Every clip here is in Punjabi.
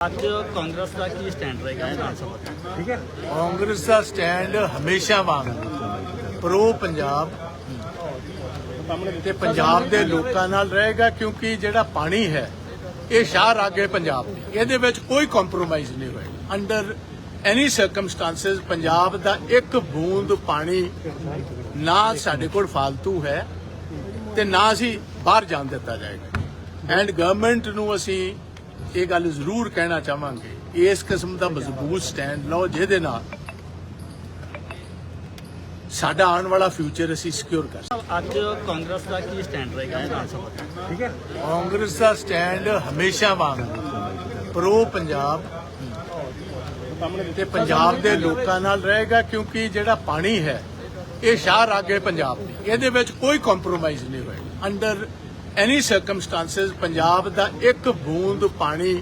ਅੱਜ ਕਾਂਗਰਸ ਦਾ ਕੀ ਸਟੈਂਡ ਰਹੇਗਾ ਵਿਧਾਨ ਸਭਾ ਚ ਠੀਕ ਹੈ। ਕਾਂਗਰਸ ਦਾ ਸਟੈਂਡ ਹਮੇਸ਼ਾ ਵਾਂਗ ਪ੍ਰੋ ਪੰਜਾਬ ਤੇ ਪੰਜਾਬ ਦੇ ਲੋਕਾਂ ਨਾਲ ਰਹੇਗਾ ਕਿਉਂਕਿ ਜਿਹੜਾ ਪਾਣੀ ਹੈ, ਇਹ ਸ਼ਾਹ ਰਾਗੇ ਪੰਜਾਬ ਦੀ। ਇਹਦੇ ਵਿੱਚ ਕੋਈ ਕੰਪਰੋਮਾਈਜ਼ ਨਹੀਂ ਹੋਏਗਾ। ਅੰਡਰ ਐਨੀ ਸਰਕਮਸਟੈਂਸਸ ਪੰਜਾਬ ਦਾ ਇੱਕ ਬੂੰਦ ਪਾਣੀ ਨਾ ਸਾਡੇ ਕੋਲ ਫालतू ਹੈ ਤੇ ਨਾ ਅਸੀਂ ਬਾਹਰ ਜਾਣ ਦਿੱਤਾ ਜਾਏਗਾ। ਐਂਡ ਗਵਰਨਮੈਂਟ ਨੂੰ ਅਸੀਂ ਇਹ ਗੱਲ ਜ਼ਰੂਰ ਕਹਿਣਾ ਚਾਹਾਂਗੇ। ਇਸ ਕਿਸਮ ਦਾ ਮਜ਼ਬੂਤ ਸਟੈਂਡ ਲਓ ਜਿਹਦੇ ਨਾਲ ਸਾਡਾ ਆਉਣ ਵਾਲਾ ਫਿਊਚਰ ਅਸੀਂ ਸਿਕਿਉਰ ਕਰ ਸਕੀਏ। ਅੱਜ ਕਾਂਗਰਸ ਦਾ ਕੀ ਸਟੈਂਡ ਰਹੇਗਾ ਵਿਧਾਨ ਸਭਾ ਠੀਕ ਹੈ। ਕਾਂਗਰਸ ਦਾ ਸਟੈਂਡ ਹਮੇਸ਼ਾ ਵਾਂਗ ਪ੍ਰੋ ਪੰਜਾਬ ਤੇ ਪੰਜਾਬ ਦੇ ਲੋਕਾਂ ਨਾਲ ਰਹੇਗਾ ਕਿਉਂਕਿ ਜਿਹੜਾ ਪਾਣੀ ਹੈ ਇਹ ਸ਼ਾਹ ਰਾਗੇ ਪੰਜਾਬ ਦੀ। ਇਹਦੇ ਵਿੱਚ ਕੋਈ ਕੰਪਰੋਮਾਈਜ਼ ਨਹੀਂ ਹੋਏਗਾ। ਅੰਡਰ ਐਨੀ ਸਰਕਮਸਟੈਂਸਸ ਪੰਜਾਬ ਦਾ ਇੱਕ ਬੂੰਦ ਪਾਣੀ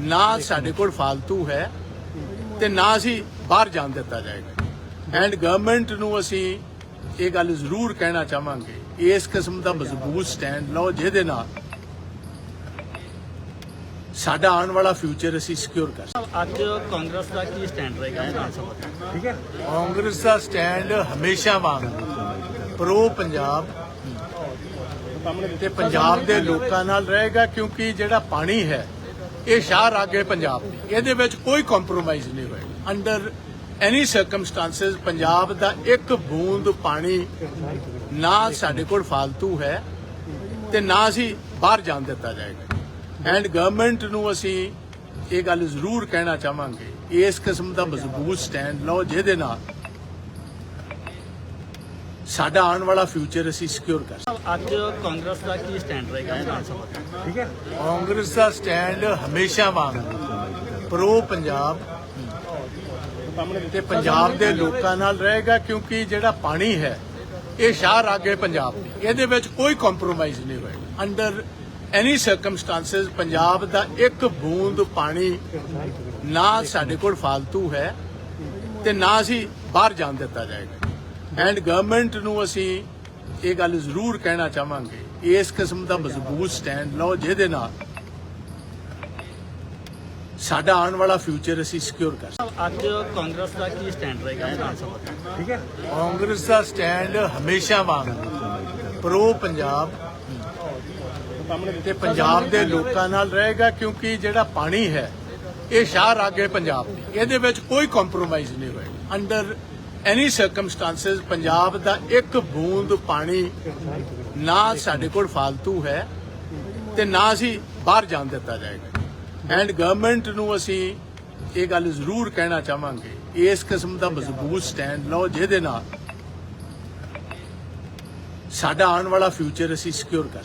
ਨਾ ਸਾਡੇ ਕੋਲ ਫालतू ਹੈ ਤੇ ਨਾ ਅਸੀਂ ਬਾਹਰ ਜਾਣ ਦਿੱਤਾ ਜਾਏਗਾ। ਐਂਡ ਗਵਰਨਮੈਂਟ ਨੂੰ ਅਸੀਂ ਇਹ ਗੱਲ ਜ਼ਰੂਰ ਕਹਿਣਾ ਚਾਹਾਂਗੇ ਇਸ ਕਿਸਮ ਦਾ ਮਜ਼ਬੂਤ ਸਟੈਂਡ ਲਓ ਜਿਹਦੇ ਨਾਲ ਸਾਡਾ ਆਉਣ ਵਾਲਾ ਫਿਊਚਰ ਅਸੀਂ ਸਿਕਿਉਰ ਕਰ ਅੱਜ ਕਾਂਗਰਸ ਦਾ ਕੀ ਸਟੈਂਡ ਰਹੇਗਾ ਵਿਧਾਨ ਸਭਾ ਠੀਕ ਹੈ। ਕਾਂਗਰਸ ਦਾ ਸਟੈਂਡ ਹਮੇਸ਼ਾ ਵਾਂਗ ਪ੍ਰੋ ਪੰਜਾਬ ਤੇ ਪੰਜਾਬ ਦੇ ਲੋਕਾਂ ਨਾਲ ਰਹੇਗਾ ਕਿਉਂਕਿ ਜਿਹੜਾ ਪਾਣੀ ਹੈ, ਇਹ ਸ਼ਾਹ ਰਾਗੇ ਪੰਜਾਬ ਦੀ। ਇਹਦੇ ਵਿੱਚ ਕੋਈ ਕੰਪਰੋਮਾਈਜ਼ ਨਹੀਂ ਹੋਏਗਾ। ਅੰਡਰ ਐਨੀ ਸਰਕਮਸਟੈਂਸਸ ਪੰਜਾਬ ਦਾ ਇੱਕ ਬੂੰਦ ਪਾਣੀ ਨਾ ਸਾਡੇ ਕੋਲ ਫालतू ਹੈ ਤੇ ਨਾ ਅਸੀਂ ਬਾਹਰ ਜਾਣ ਦਿੱਤਾ ਜਾਏਗਾ। ਐਂਡ ਗਵਰਨਮੈਂਟ ਨੂੰ ਅਸੀਂ ਇਹ ਗੱਲ ਜ਼ਰੂਰ ਕਹਿਣਾ ਚਾਹਾਂਗੇ, ਇਸ ਕਿਸਮ ਦਾ ਮਜ਼ਬੂਤ ਸਟੈਂਡ ਲਓ ਜਿਹਦੇ ਨਾਲ ਸਾਡਾ ਆਉਣ ਵਾਲਾ ਫਿਊਚਰ ਅਸੀਂ ਸਿਕਿਉਰ ਕਰ ਅੱਜ ਕਾਂਗਰਸ ਦਾ ਕੀ ਸਟੈਂਡ ਰਹੇਗਾ ਵਿਧਾਨ ਸਭਾ ਠੀਕ ਹੈ? ਕਾਂਗਰਸ ਦਾ ਸਟੈਂਡ ਹਮੇਸ਼ਾ ਵਾਂਗ ਪ੍ਰੋ ਪੰਜਾਬ ਤੇ ਪੰਜਾਬ ਦੇ ਲੋਕਾਂ ਨਾਲ ਰਹੇਗਾ ਕਿਉਂਕਿ ਜਿਹੜਾ ਪਾਣੀ ਹੈ ਇਹ ਸ਼ਾਹ ਰਾਗੇ ਪੰਜਾਬ ਦੀ। ਇਹਦੇ ਵਿੱਚ ਕੋਈ ਕੰਪਰੋਮਾਈਜ਼ ਨਹੀਂ ਹੋਏਗਾ। ਅੰਡਰ ਐਨੀ ਸਰਕਮਸਟੈਂਸਸ ਪੰਜਾਬ ਦਾ ਇੱਕ ਬੂੰਦ ਪਾਣੀ ਨਾ ਸਾਡੇ ਕੋਲ ਫालतू ਹੈ ਤੇ ਨਾ ਅਸੀਂ ਬਾਹਰ ਜਾਣ ਦਿੱਤਾ ਜਾਏਗਾ। ਐਂਡ ਗਵਰਨਮੈਂਟ ਨੂੰ ਅਸੀਂ ਇਹ ਗੱਲ ਜ਼ਰੂਰ ਕਹਿਣਾ ਚਾਹਾਂਗੇ ਇਸ ਕਿਸਮ ਦਾ ਮਜ਼ਬੂਤ ਸਟੈਂਡ ਲਓ ਜਿਹਦੇ ਨਾਲ ਸਾਡਾ ਆਉਣ ਵਾਲਾ ਫਿਊਚਰ ਅਸੀਂ ਸਿਕਿਉਰ ਕਰ ਸਕੀਏ। ਅੱਜ ਕਾਂਗਰਸ ਦਾ ਕੀ ਸਟੈਂਡ ਰਹੇਗਾ ਵਿਧਾਨ ਸਭਾ ਠੀਕ ਹੈ? ਕਾਂਗਰਸ ਦਾ ਸਟੈਂਡ ਹਮੇਸ਼ਾ ਵਾਂਗ ਪ੍ਰੋ ਪੰਜਾਬ ਤੇ ਪੰਜਾਬ ਦੇ ਲੋਕਾਂ ਨਾਲ ਰਹੇਗਾ ਕਿਉਂਕਿ ਜਿਹੜਾ ਪਾਣੀ ਹੈ ਇਹ ਸ਼ਾਹ ਰਾਗੇ ਪੰਜਾਬ ਦੀ। ਇਹਦੇ ਵਿੱਚ ਕੋਈ ਕੰਪਰੋਮਾਈਜ਼ ਨਹੀਂ ਹੋਏਗਾ। ਅੰਡਰ ਐਨੀ ਸਰਕਮਸਟੈਂਸਸ ਪੰਜਾਬ ਦਾ ਇੱਕ ਬੂੰਦ ਪਾਣੀ ਨਾ ਸਾਡੇ ਕੋਲ ਫालतू ਹੈ ਤੇ ਨਾ ਅਸੀਂ ਬਾਹਰ ਜਾਣ ਦਿੱਤਾ ਜਾਏਗਾ। ਐਂਡ ਗਵਰਨਮੈਂਟ ਨੂੰ ਅਸੀਂ ਇਹ ਗੱਲ ਜ਼ਰੂਰ ਕਹਿਣਾ ਚਾਹਾਂਗੇ, ਇਸ ਕਿਸਮ ਦਾ ਮਜ਼ਬੂਤ ਸਟੈਂਡ ਲਓ ਜਿਹਦੇ ਨਾਲ ਸਾਡਾ ਆਉਣ ਵਾਲਾ ਫਿਊਚਰ ਅਸੀਂ ਸਿਕਿਉਰ ਕਰ